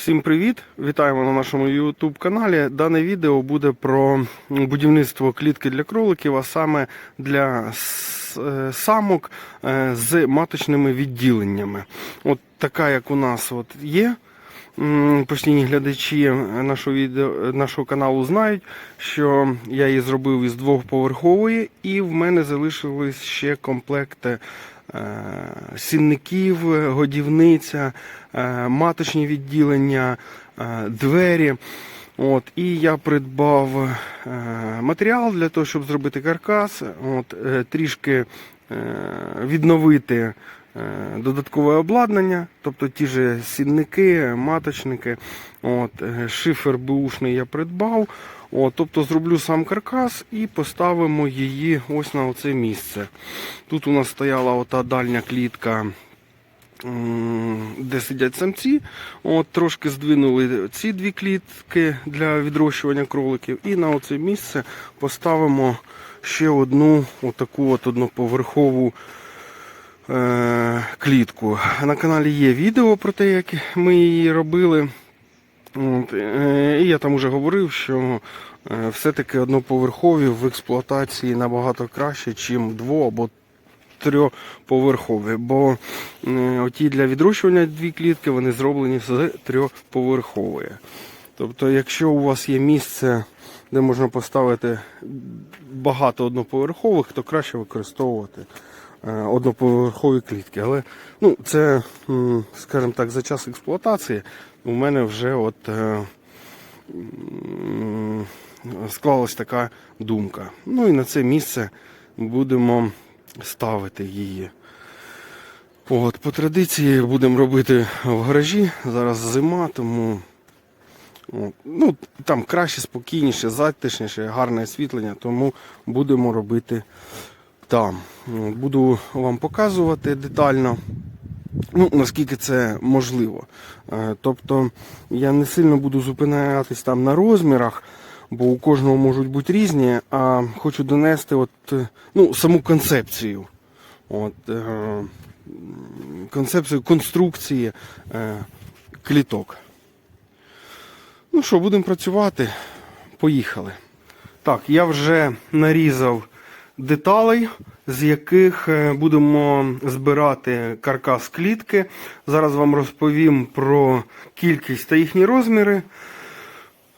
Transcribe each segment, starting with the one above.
Всім привіт! Вітаємо на нашому YouTube каналі. Дане відео буде про будівництво клітки для кроликів, а саме для е, самок е, з маточними відділеннями. От така, як у нас от є. Постійні глядачі нашого відео нашого каналу знають, що я її зробив із двохповерхової, і в мене залишились ще комплекти сінників, годівниця, е, маточні відділення, е, двері. От, і я придбав е, матеріал для того, щоб зробити каркас, от, е, трішки е, відновити е, додаткове обладнання, тобто ті ж сідники, маточники. От, е, шифер бушний я придбав. От, тобто зроблю сам каркас і поставимо її ось на оце місце. Тут у нас стояла ота дальня клітка де сидять самці. От, трошки здвинули ці дві клітки для відрощування кроликів. І на оце місце поставимо ще одну отаку от одноповерхову е, клітку. На каналі є відео про те, як ми її робили. От, е, і я там вже говорив, що е, все-таки одноповерхові в експлуатації набагато краще, ніж дво або трьохповерхові. Бо е, оті для відрощування дві клітки вони зроблені з трьохповерхової. Тобто, якщо у вас є місце, де можна поставити багато одноповерхових, то краще використовувати е, одноповерхові клітки. Але ну, це, скажімо так, за час експлуатації у мене вже от. е, Склалась така думка. Ну і на це місце будемо ставити її. От, по традиції будемо робити в гаражі. Зараз зима, тому ну, там краще, спокійніше, затишніше, гарне освітлення, тому будемо робити там. Буду вам показувати детально. Ну, наскільки це можливо. Е, Тобто я не сильно буду зупинятись там на розмірах, бо у кожного можуть бути різні, а хочу донести от, е, ну, саму концепцію. От, е, концепцію конструкції кліток. Ну що, будемо працювати. Поїхали. Так, я вже нарізав деталей, з яких е, будемо збирати каркас клітки. Зараз вам розповім про кількість та їхні розміри.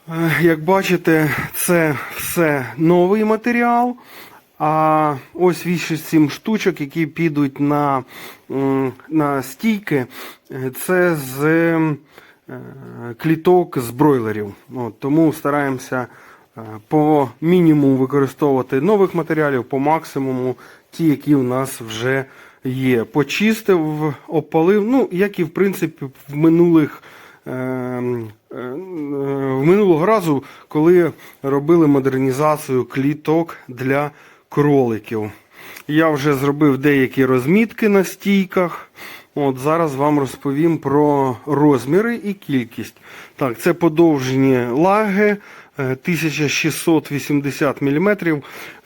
Е, Як бачите, це все новий матеріал. А ось 8 штучок, які підуть на, на стійки, е, це з кліток з бройлерів. От, тому стараємося по мінімуму використовувати нових матеріалів, по максимуму ті, які в нас вже є. Почистив, опалив, ну, як і в принципі в минулих. е, е, минулого разу, коли робили модернізацію кліток для кроликів. Я вже зробив деякі розмітки на стійках. От Зараз вам розповім про розміри і кількість. Так, це подовжені лаги е, 1680 мм.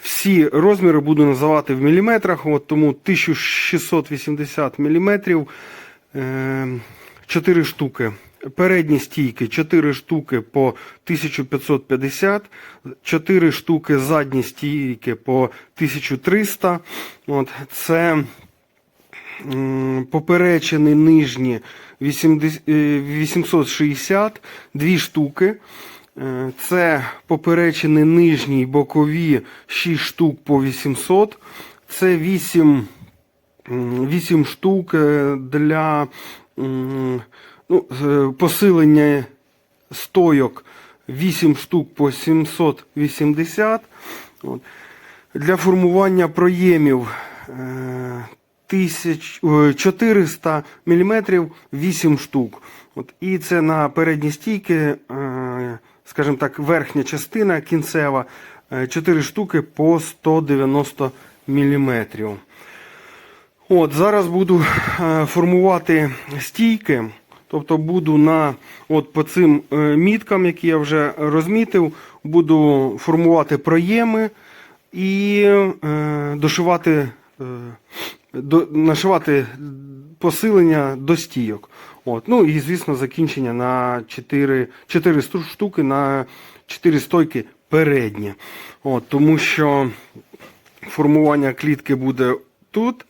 Всі розміри буду називати в міліметрах, от тому 1680 мм. 4 штуки. Передні стійки 4 штуки по 1550, 4 штуки задні стійки по 1300. От, це поперечини нижні 80, е, 860, 2 штуки. Е, Це поперечини нижні бокові 6 штук по 800. Це 8 8 штук е, для ну, е, посилення стойок 8 штук по 780. От. Для формування проємів е, 1000 е, 400 мм 8 штук. От. І це на передні стійки, скажімо так, верхня частина кінцева 4 штуки по 190 мм. От, зараз буду е, формувати стійки. Тобто буду на от по цим е, міткам, які я вже розмітив, буду формувати проєми і е, дошивати, е, до, нашивати посилення до стійок. От. Ну і звісно, закінчення на 4, 4 штуки на 4 стойки передні. От, тому що формування клітки буде тут.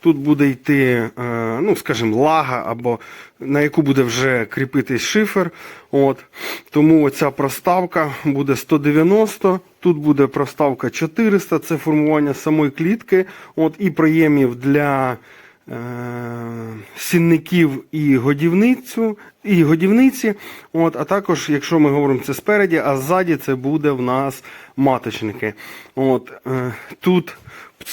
Тут буде йти, е, ну, скажімо, лага, або на яку буде вже кріпитись шифер. От. Тому оця проставка буде 190, тут буде проставка 400, це формування самої клітки. От, і проємів для сінників і годівницю, і годівниці. От, а також, якщо ми говоримо це спереді, а ззаді це буде в нас маточники. От, е, тут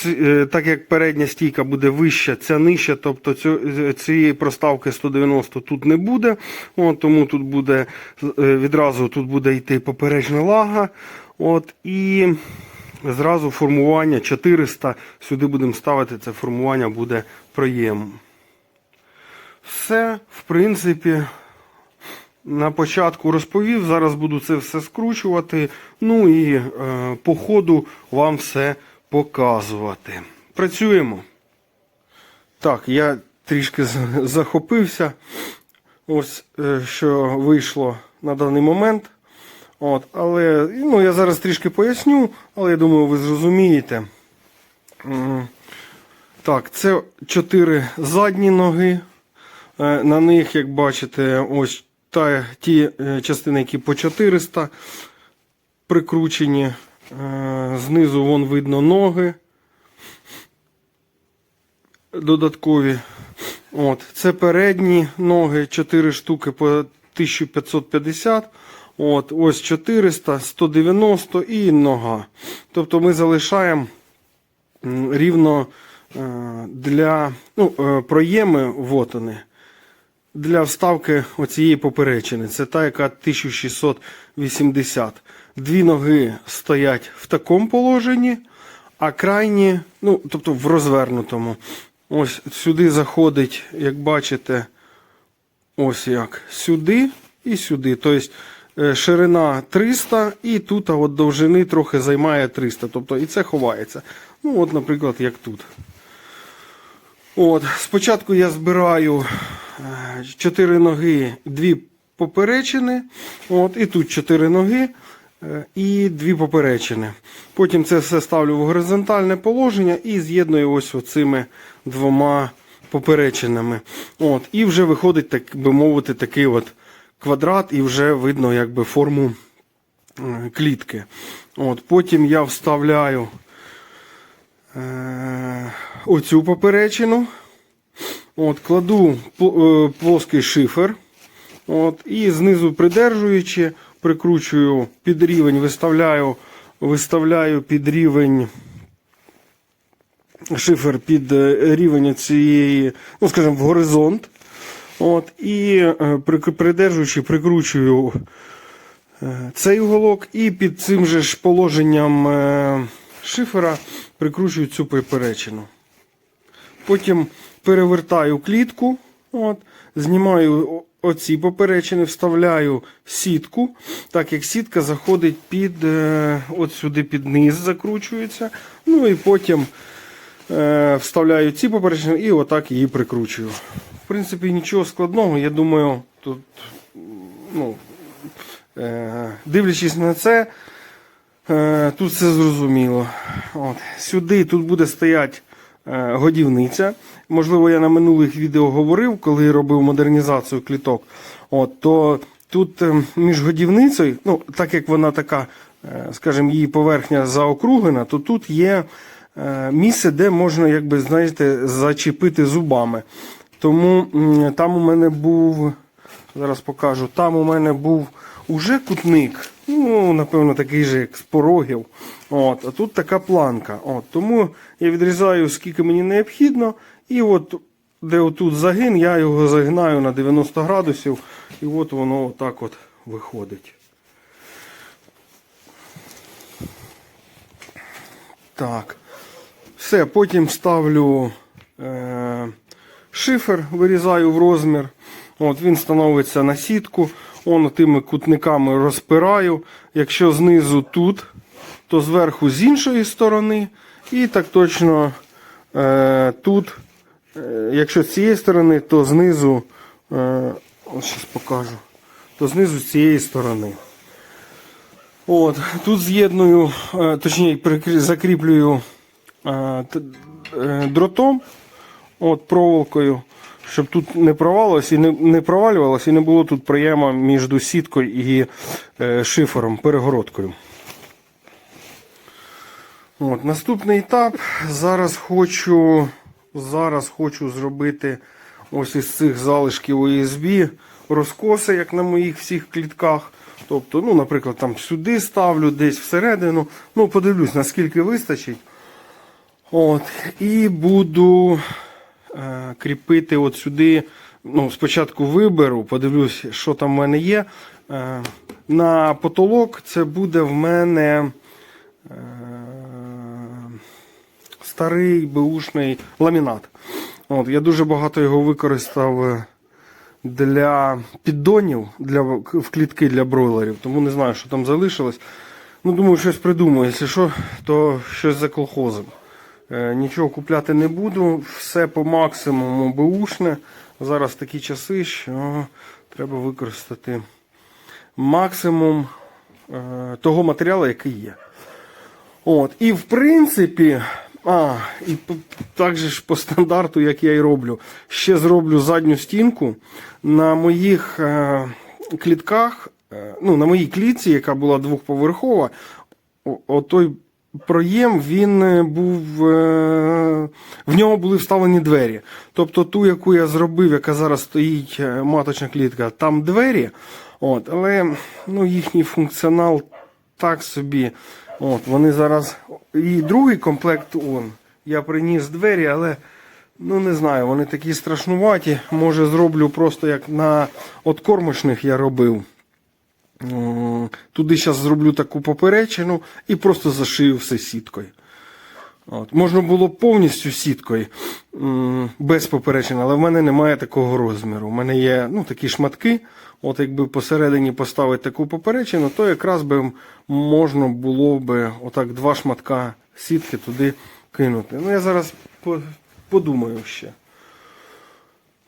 е, так як передня стійка буде вища, ця нижча, тобто е, цієї проставки 190 тут не буде. От, тому тут буде е, відразу тут буде йти поперечна лага. От, і зразу формування 400. Сюди будемо ставити це формування буде проємом. Все, в принципі, на початку розповів. Зараз буду це все скручувати. Ну і е, по ходу вам все показувати. Працюємо. Так, я трішки захопився. Ось е, що вийшло на даний момент. От, але ну, я зараз трішки поясню, але я думаю, ви зрозумієте. Так, це чотири задні ноги. Е, На них, як бачите, ось та, ті е, частини, які по 400 прикручені. Е, Знизу вон видно ноги додаткові. От, це передні ноги, 4 штуки по 1550. От, ось 400, 190 і нога. Тобто ми залишаємо рівно е, для ну, е, проєми, вот вони, для вставки оцієї поперечини. Це та, яка 1680. Дві ноги стоять в такому положенні, а крайні, ну, тобто в розвернутому. Ось сюди заходить, як бачите, ось як. Сюди і сюди. Тобто ширина 300 і тут от довжини трохи займає 300. Тобто і це ховається. Ну, от, наприклад, як тут. От, спочатку я збираю е, чотири ноги, дві поперечини. От, і тут чотири ноги е, і дві поперечини. Потім це все ставлю в горизонтальне положення і з'єдную ось оцими двома поперечинами. От, і вже виходить, так би мовити, такий от квадрат, і вже видно якби форму е, клітки. От, потім я вставляю е, оцю поперечину. От, кладу е, плоский шифер. От, і знизу придержуючи, прикручую під рівень, виставляю, виставляю під рівень шифер під е, рівень цієї, ну скажімо, в горизонт. От, і е, придержуючи, прикручую е, цей уголок, і під цим же ж положенням е, шифера прикручую цю поперечину. Потім перевертаю клітку, от, знімаю оці поперечини, вставляю сітку, так як сітка заходить під от сюди під низ, закручується. Ну і потім вставляю ці поперечини і отак її прикручую. В принципі, нічого складного, я думаю, тут, ну, е, дивлячись на це, Е, Тут все зрозуміло. От. Сюди тут буде стояти е, годівниця. Можливо, я на минулих відео говорив, коли робив модернізацію кліток. От, то тут е, між годівницею, ну, так як вона така, е, скажімо, її поверхня заокруглена, то тут є е, місце, де можна, якби, знаєте, зачепити зубами. Тому там у мене був, зараз покажу, там у мене був уже кутник. Ну, напевно, такий же, як з порогів. От, а тут така планка. От, тому я відрізаю, скільки мені необхідно. І от, де отут загин, я його загинаю на 90 градусів. І от воно отак от виходить. Так. Все, потім ставлю е, шифер, вирізаю в розмір. От Він становиться на сітку. Он тими кутниками розпираю. Якщо знизу тут, то зверху з іншої сторони. І так точно е, тут, е, якщо з цієї сторони, то знизу Е, Ось зараз покажу. То знизу з цієї сторони. От, тут з'єдную, е, точніше, закріплюю е, е, дротом, от, проволокою, щоб тут не провалилось і не, не провалювалось, і не було тут проєма між сіткою і е, шифером, перегородкою. От, наступний етап. Зараз хочу, зараз хочу зробити ось із цих залишків USB розкоси, як на моїх всіх клітках. Тобто, ну, наприклад, там сюди ставлю, десь всередину. Ну, подивлюсь, наскільки вистачить. От, і буду кріпити от сюди. Ну, спочатку виберу, подивлюсь, що там в мене є. Е, на потолок це буде в мене е, старий беушний ламінат. От, я дуже багато його використав е, для піддонів, для, в клітки для бройлерів, тому не знаю, що там залишилось. Ну, думаю, щось придумаю. Якщо що, то щось за колхозом. Е, нічого купляти не буду, все по максимуму беушне. Зараз такі часи, що треба використати максимум е, того матеріалу, який є. От, і в принципі, а, і так же ж по стандарту, як я і роблю, ще зроблю задню стінку на моїх е, клітках, ну, на моїй клітці, яка була двохповерхова, отой проєм він е, був. Е, в нього були вставлені двері. Тобто ту, яку я зробив, яка зараз стоїть е, маточна клітка, там двері. От, але ну, їхній функціонал так собі. От, вони зараз. І другий комплект он. Я приніс двері, але ну не знаю, вони такі страшнуваті. Може зроблю просто як на от кормочних я робив. Туди зараз зроблю таку поперечину і просто зашию все сіткою. От. Можна було повністю сіткою без поперечин, але в мене немає такого розміру. У мене є ну, такі шматки. От якби посередині поставити таку поперечину, то якраз би можна було б отак два шматка сітки туди кинути. Ну, я зараз подумаю ще.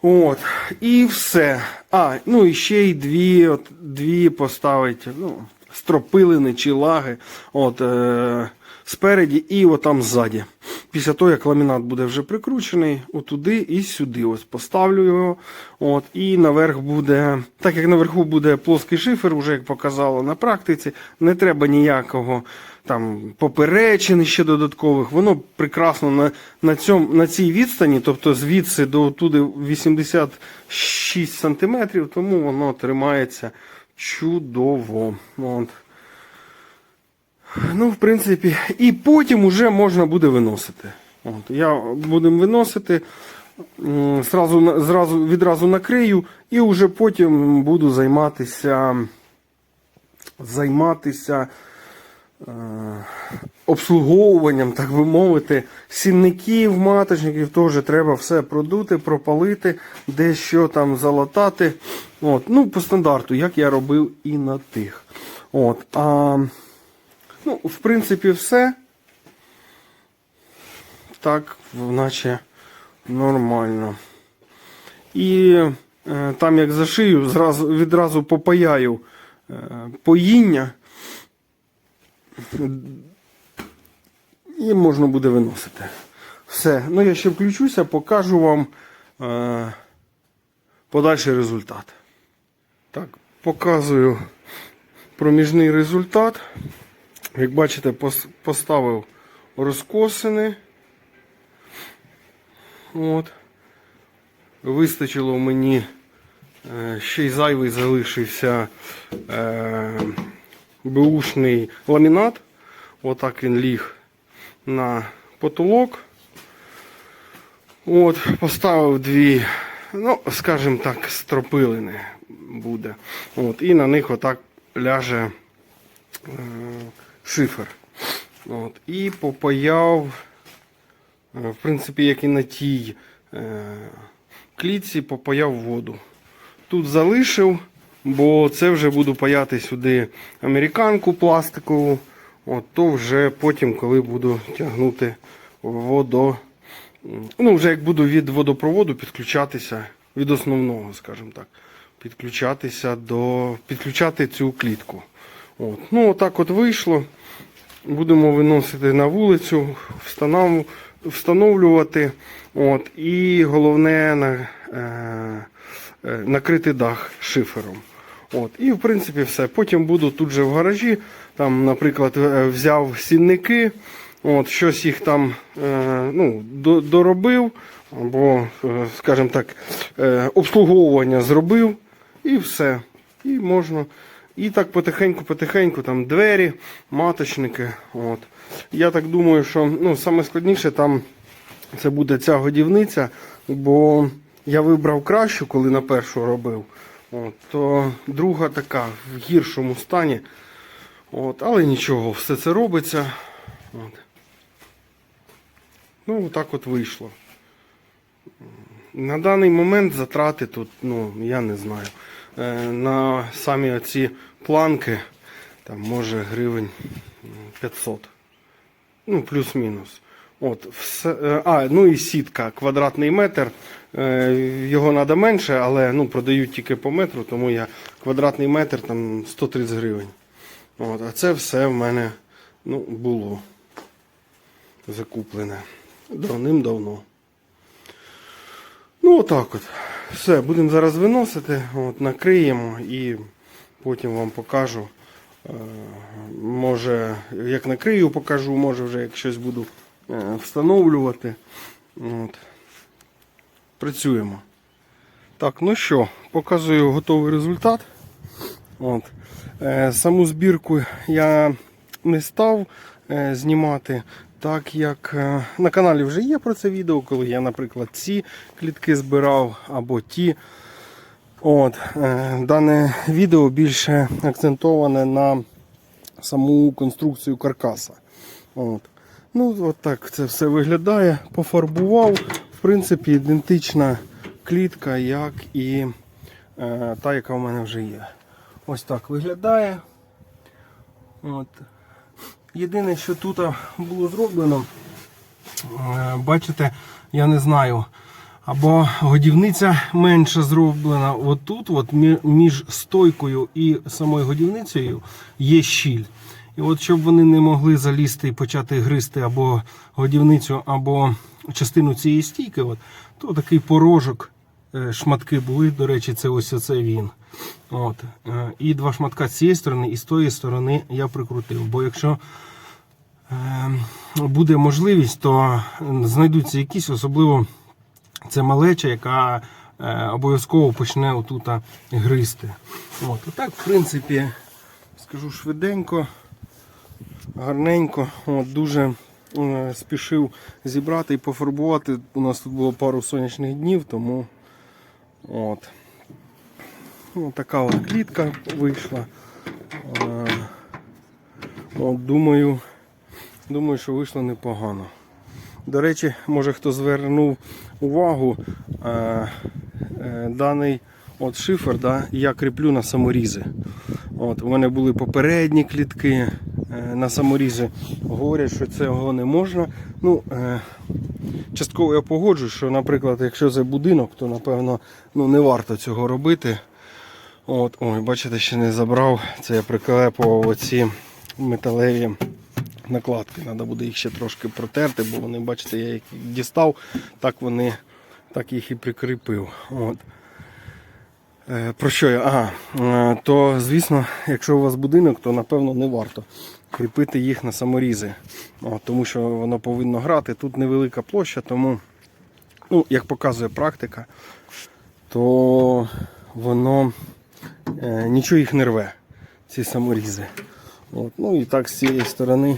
От, і все. А, ну і ще й дві, от, дві поставити, ну, стропилини чи лаги. От, е, спереді і отам ззаді. Після того, як ламінат буде вже прикручений, отуди і сюди. Ось поставлю його. От, і наверх буде, так як наверху буде плоский шифер, вже як показало на практиці, не треба ніякого там поперечин ще додаткових. Воно прекрасно на, на, цьому, на цій відстані, тобто звідси до туди 86 сантиметрів, тому воно тримається чудово. От. Ну, в принципі, і потім уже можна буде виносити. От, я будемо виносити, зразу, зразу, відразу накрию, і вже потім буду займатися, займатися обслуговуванням, так би мовити, сінників, маточників, теж треба все продути, пропалити, дещо там залатати. От, ну, по стандарту, як я робив і на тих. От, а, Ну, в принципі, все. Так, наче нормально. І е, там, як зашию, зразу, відразу попаяю е, поїння. І можна буде виносити. Все. Ну, я ще включуся, покажу вам е, подальший результат. Так, показую проміжний результат. Як бачите, пос- поставив розкосини. От. Вистачило мені е, ще й зайвий залишився е, беушний ламінат. Отак він ліг на потолок. От, поставив дві, ну, скажімо так, стропилини буде. От, і на них отак ляже е, шифер. От, і попаяв, е, в принципі, як і на тій е, клітці, попаяв воду. Тут залишив, бо це вже буду паяти сюди американку пластикову. От, то вже потім, коли буду тягнути водо. Ну, вже як буду від водопроводу підключатися від основного, скажімо так, підключатися до підключати цю клітку. От. Ну, отак от вийшло. Будемо виносити на вулицю, встанов- встановлювати. От. І головне на, е, е, накрити дах шифером. От. І в принципі все. Потім буду тут же в гаражі. Там, наприклад, е, взяв сінники, от, щось їх там е, ну, доробив, або, е, скажімо так, е, обслуговування зробив, і все. І можна. І так потихеньку-потихеньку, там двері, маточники. От. Я так думаю, що ну, саме там це буде ця годівниця, бо я вибрав кращу, коли на першу робив. От, то друга така в гіршому стані. От, але нічого, все це робиться. От. Ну, так от вийшло. На даний момент затрати тут, ну, я не знаю. Е, На самі оці планки, там може гривень 500. Ну, плюс-мінус. От, все, е, а, ну і сітка, квадратний метр. Е, Його треба менше, але ну, продають тільки по метру, тому я квадратний метр там 130 гривень. От, а це все в мене ну, було закуплене. Давним-давно. Ну, отак от. Все, будемо зараз виносити, от, накриємо і потім вам покажу. Е, Може, як накрию, покажу, може вже як щось буду встановлювати. От. Працюємо. Так, ну що, показую готовий результат. От. Е, Саму збірку я не став е, знімати, так як е, на каналі вже є про це відео, коли я, наприклад, ці клітки збирав або ті. От, е, Дане відео більше акцентоване на саму конструкцію каркаса. От. Ну, от так це все виглядає. Пофарбував. В принципі, ідентична клітка, як і е, та, яка в мене вже є. Ось так виглядає. От. Єдине, що тут було зроблено, е, бачите, я не знаю. Або годівниця менше зроблена. Отут, от між стойкою і самою годівницею є щіль. І от щоб вони не могли залізти і почати гризти або годівницю, або частину цієї стійки, от, то такий порожок, е, шматки були. До речі, це ось оце він. От. е, І два шматка з цієї сторони, і з тої сторони я прикрутив. Бо якщо е, буде можливість, то знайдуться якісь, особливо це малеча, яка е, обов'язково почне отута гризти. От. Так, в принципі, скажу швиденько, гарненько, от, дуже е, спішив зібрати і пофарбувати. У нас тут було пару сонячних днів, тому от. Ну, така от клітка вийшла. Е, От, думаю, думаю, що вийшло непогано. До речі, може хто звернув увагу, е, е, даний от шифер да, я кріплю на саморізи. От, у мене були попередні клітки на саморізи. Говорять, що цього не можна. Ну, е, частково я погоджуюсь, що, наприклад, якщо це будинок, то напевно ну, не варто цього робити. От, ой, бачите, ще не забрав. Це я приклепував оці металеві накладки. Треба буде їх ще трошки протерти, бо вони, бачите, я їх дістав, так вони так їх і прикріпив. От. Е, Про що я? Ага. Е, То, звісно, якщо у вас будинок, то напевно не варто кріпити їх на саморізи. Тому що воно повинно грати. Тут невелика площа, тому, ну, як показує практика, то воно е, нічого їх не рве, ці саморізи. От. Ну і так з цієї сторони.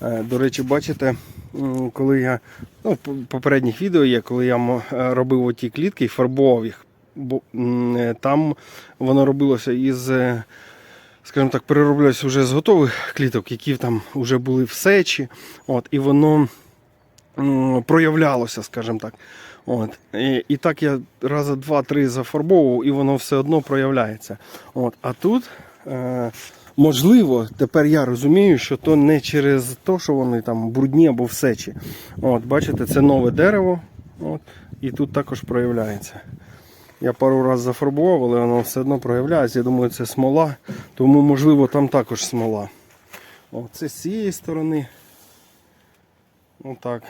До речі, бачите, коли я ну, в попередніх відео є, коли я робив оті клітки і фарбував їх, бо е, там воно робилося із, е, скажімо так, перероблялося вже з готових кліток, які там вже були в сечі. От, і воно проявлялося, скажімо так. От. І, і так я рази два-три зафарбовував, і воно все одно проявляється. От. А тут, е, можливо, тепер я розумію, що то не через те, що вони там брудні або сечі. От, бачите, це нове дерево. От, і тут також проявляється. Я пару разів зафарбував, але воно все одно проявляється. Я думаю, це смола, тому можливо там також смола. О, це з цієї сторони. Отак.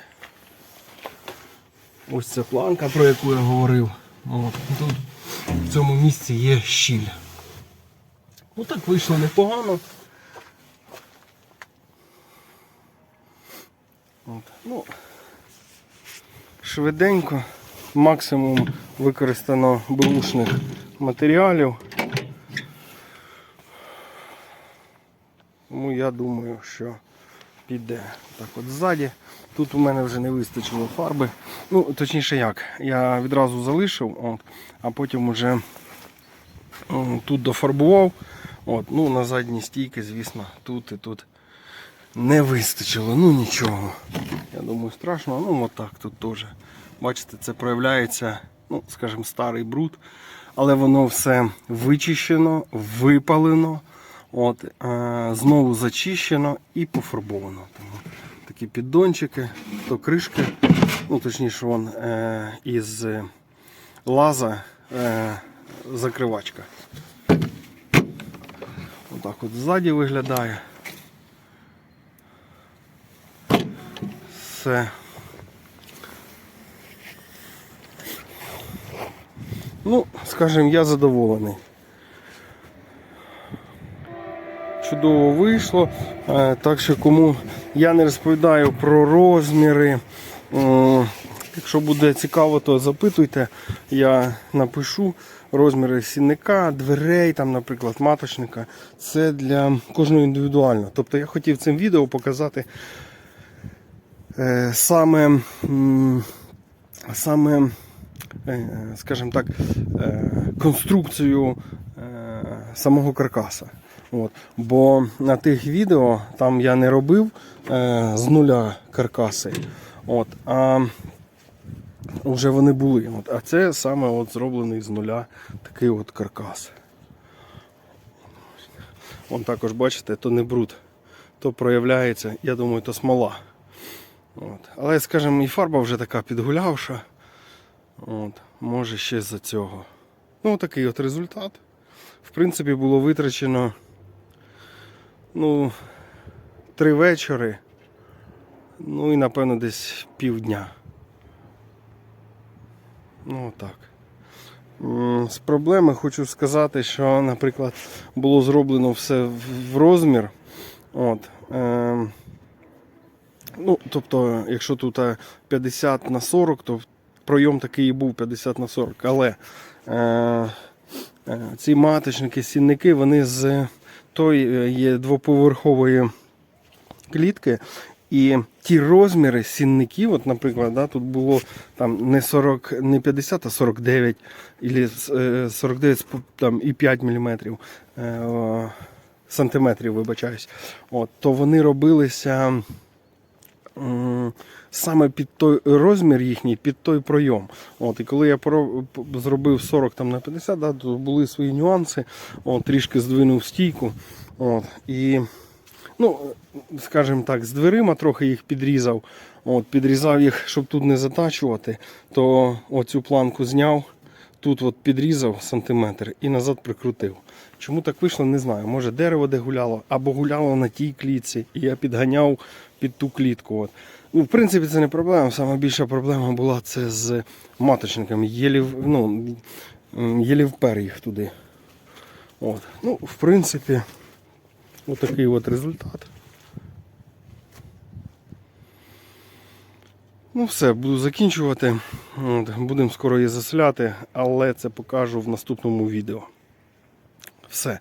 Ось ця планка, про яку я говорив. От, тут в цьому місці є щіль. Ну так вийшло непогано. От, ну, швиденько, максимум використано бушних матеріалів. Тому я думаю, що піде так от ззаді. Тут у мене вже не вистачило фарби. Ну, точніше як, я відразу залишив, от, а потім вже тут дофарбував. От, ну, на задні стійки, звісно, тут і тут не вистачило. Ну нічого. Я думаю, страшно. Ну отак тут теж. Бачите, це проявляється, ну, скажімо, старий бруд. Але воно все вичищено, випалено, от, е, знову зачищено і пофарбовано. Тому такі піддончики, то кришки, ну точніше, вон е, із лаза е, закривачка. Отак от ззаді виглядає. Все. Ну, скажімо, я задоволений. Чудово вийшло. Е, Так що кому я не розповідаю про розміри. Якщо буде цікаво, то запитуйте. Я напишу розміри сінника, дверей, там, наприклад, маточника. Це для кожного індивідуально. Тобто я хотів цим відео показати е, саме, саме е, скажімо так, е, конструкцію е, самого каркаса. От. Бо на тих відео там я не робив е, з нуля каркаси. От, а вже вони були. От, а це саме от зроблений з нуля такий от каркас. Вон також бачите, то не бруд, то проявляється, я думаю, то смола. От. Але, скажімо, і фарба вже така підгулявша. От. Може ще з-за цього. Ну, такий от результат. В принципі, було витрачено ну, три вечори. Ну і напевно десь півдня. Ну так. З проблеми хочу сказати, що, наприклад, було зроблено все в- розмір. От, е, ну, тобто, якщо тут е, 50 на 40, то пройом такий і був 50 на 40. Але е, е, ці маточники, сінники, вони з той е, є двоповерхової клітки. І ті розміри сінників, от, наприклад, да, тут було там не 40, не 50, а 49, і 49 там, і 5 мм, е, сантиметрів, вибачаюсь. От, то вони робилися саме під той розмір їхній, під той пройом. От, і коли я зробив 40 там, на 50, да, то були свої нюанси, от, трішки здвинув стійку. От, і ну, скажімо так, з дверима трохи їх підрізав. От, підрізав їх, щоб тут не затачувати, то оцю планку зняв, тут от підрізав сантиметр і назад прикрутив. Чому так вийшло, не знаю. Може дерево де гуляло, або гуляло на тій клітці, і я підганяв під ту клітку. От. Ну, в принципі, це не проблема. Саме більша проблема була це з маточниками. Єлі, ну, єлі їх туди. От. Ну, в принципі, отакий от результат. Ну все, буду закінчувати. От, Будемо скоро її засляти, але це покажу в наступному відео. Все.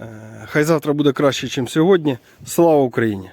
Е, Хай завтра буде краще, ніж сьогодні. Слава Україні!